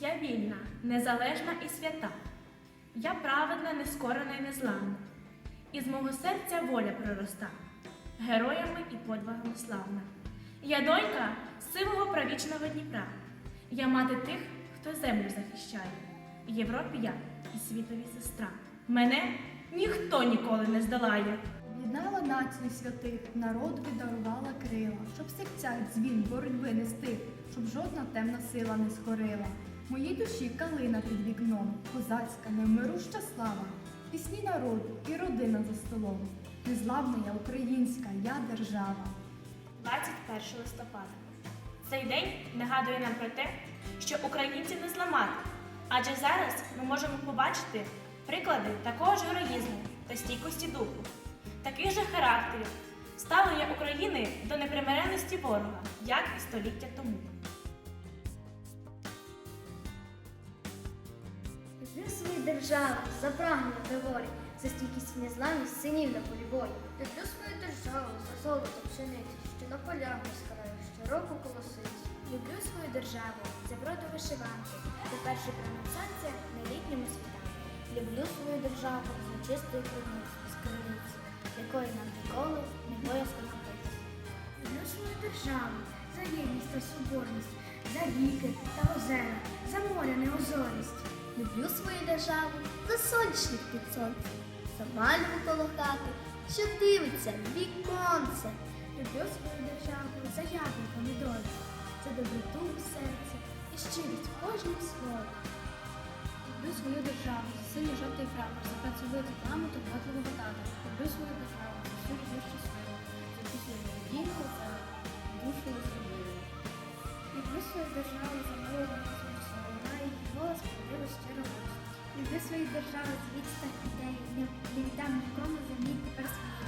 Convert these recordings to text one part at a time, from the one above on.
Я вільна, незалежна і свята. Я праведна, нескорена і незламна. Із мого серця воля пророста, героями і подвигами славна. Я донька сивого правічного Дніпра. Я мати тих, хто землю захищає. Європі я і світові сестра. Мене ніхто ніколи не здолає. Єднала націю святих, народові дарувала крила, щоб в серцях дзвін боротьби нести, щоб жодна темна сила не схорила. Моїй душі калина під вікном, козацька, невмируща слава, пісні народу і родина за столом. Незламна я українська, я держава. 21 листопада. Цей день нагадує нам про те, що українців не зламати. Адже зараз ми можемо побачити приклади такого ж героїзму та стійкості духу, таких же характерів, ставлення України до непримиренності ворога, як і століття тому. Люблю свою державу, за прагнення до волі, за стійкість і незламність синів на полі бою. Люблю свою державу, за золото пшениці, що на полях розкраю, щороку колосить. Люблю свою державу, за вроду вишиванки, за перший промінь на літньому світанку. Люблю свою державу за чисту криницю, з криниці, якої нам ніколи не боязко напитися. Люблю свою державу, за єдність та соборність, за ріки та озера, за моря неозорість. Люблю свою державу за сонячних під сонцем, за мальву коло хати, що дивиться віконце. Люблю свою державу за яблуко помідори, за доброту в серці і щирість в кожнім слові. Люблю свою державу за синій жовтий прапор, за працьовиту маму та подливого тата. Люблю свою державу за всю любов щасливу, за пісню надійну, за душу зробили. Люблю свою державу за і правдиво щиро. Люблю свою державу з відстань ідеї, не, не віддам нікому землі тепер свою.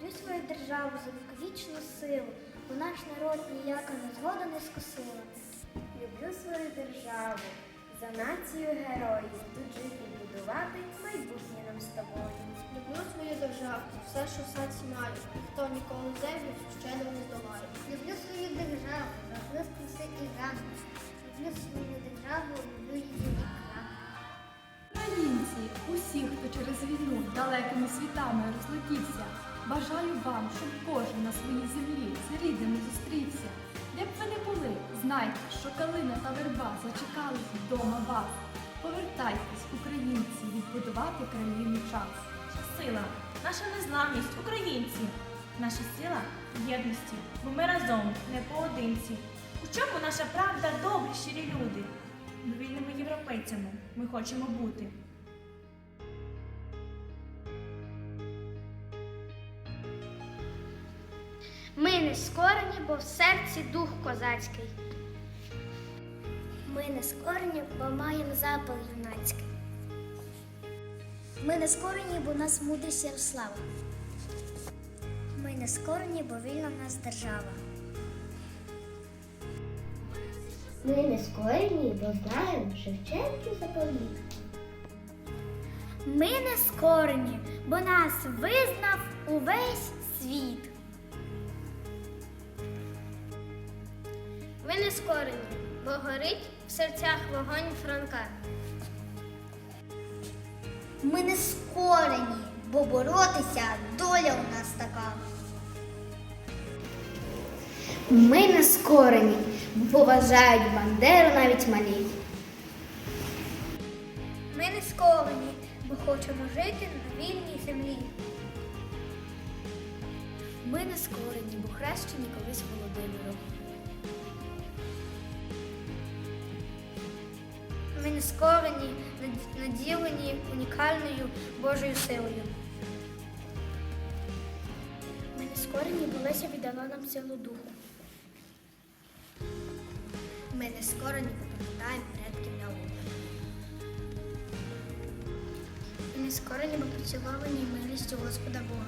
Люблю свою державу за віковічну силу, бо наш народ ніяка незгода не скосила. Люблю свою державу за націю героїв, тут жити і будувати майбутнє нам з тобою. Люблю свою державу за все, що в серці маю, хто ніколи землю щедро не здолає. Люблю свою державу за блиск краси і ран. Державу. Українці, усі, хто через війну далекими світами розлетівся, бажаю вам, щоб кожен на своїй землі з рідними зустрівся. Де б ви не були, знайте, що калина та верба зачекались вдома вас. Повертайтесь, українці, відбудувати країну час. Наша сила, наша незламність, українці. Наша сила в єдності, бо ми разом, не поодинці. У чому наша правда, добрі, щирі люди? Ми вільними європейцями ми хочемо бути. Ми не скорені, бо в серці дух козацький. Ми не скорені, бо маємо запал юнацький. Ми не скорені, бо нас мудрість Ярослава. Ми не скорені, бо вільна в нас держава. Ми не скорені, бо знаємо Шевченків заповіт. Ми не скорені, бо нас визнав увесь світ. Ми не скорені, бо горить в серцях вогонь Франка. Ми не скорені, бо боротися доля у нас така. Ми не скорені, поважають Бандеру навіть малі. Ми не сковані, бо хочемо жити на вільній землі. Ми не скорені, бо хрещені колись Володимиром. Ми не скорені, наділені унікальною Божою силою. Ми не скорені, бо Леся віддала нам силу духу. Ми не скорені, бо пам'ятаємо предків науки. Ми не скорені, бо милістю Господа Бога.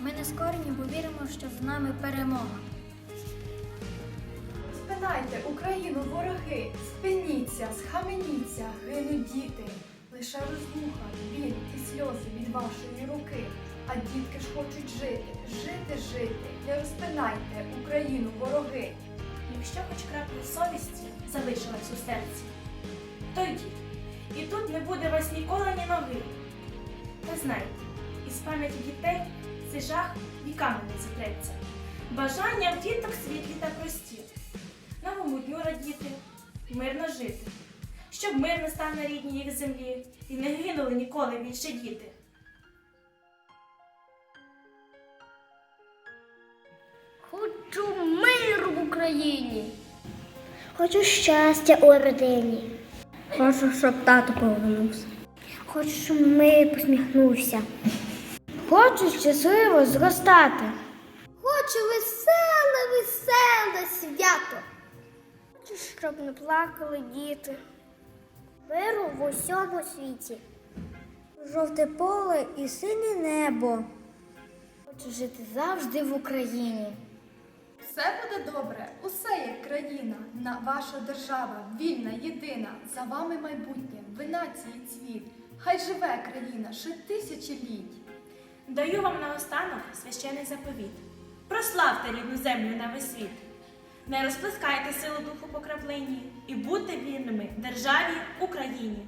Ми не скорені, бо віримо, що з нами перемога. Спинайте Україну, вороги, спиніться, схаменіться, гинуть діти. Лише розмуха, біль і сльози від вашої руки. А дітки ж хочуть жити, жити, жити. Не розпинайте Україну, вороги. якщо хоч крапля совісті залишилась у серці, то йдіть, і тут не буде вас ніколи ні ноги. Та знайте, із пам'яті дітей цей жах віками не зітреться. Бажання в діток світлі та прості, новому дню радіти, мирно жити, щоб мир настав на рідній їх землі і не гинули ніколи більше діти. Україні. Хочу щастя у родині. Хочу, щоб тато повернувся. Хочу, щоб мир посміхнувся. Хочу щасливо зростати. Хочу веселе, веселе свято. Хочу, щоб не плакали діти. Миру в усьому світі. Жовте поле і синє небо. Хочу жити завжди в Україні. Все буде добре, усе як країна, на ваша держава, вільна, єдина, за вами майбутнє, ви нації цвіт. Хай живе країна ще тисячі літь. Даю вам наостанок священий заповіт. Прославте рідну землю на весь світ. Не розплескайте силу духу по краплині і будьте вірними державі Україні.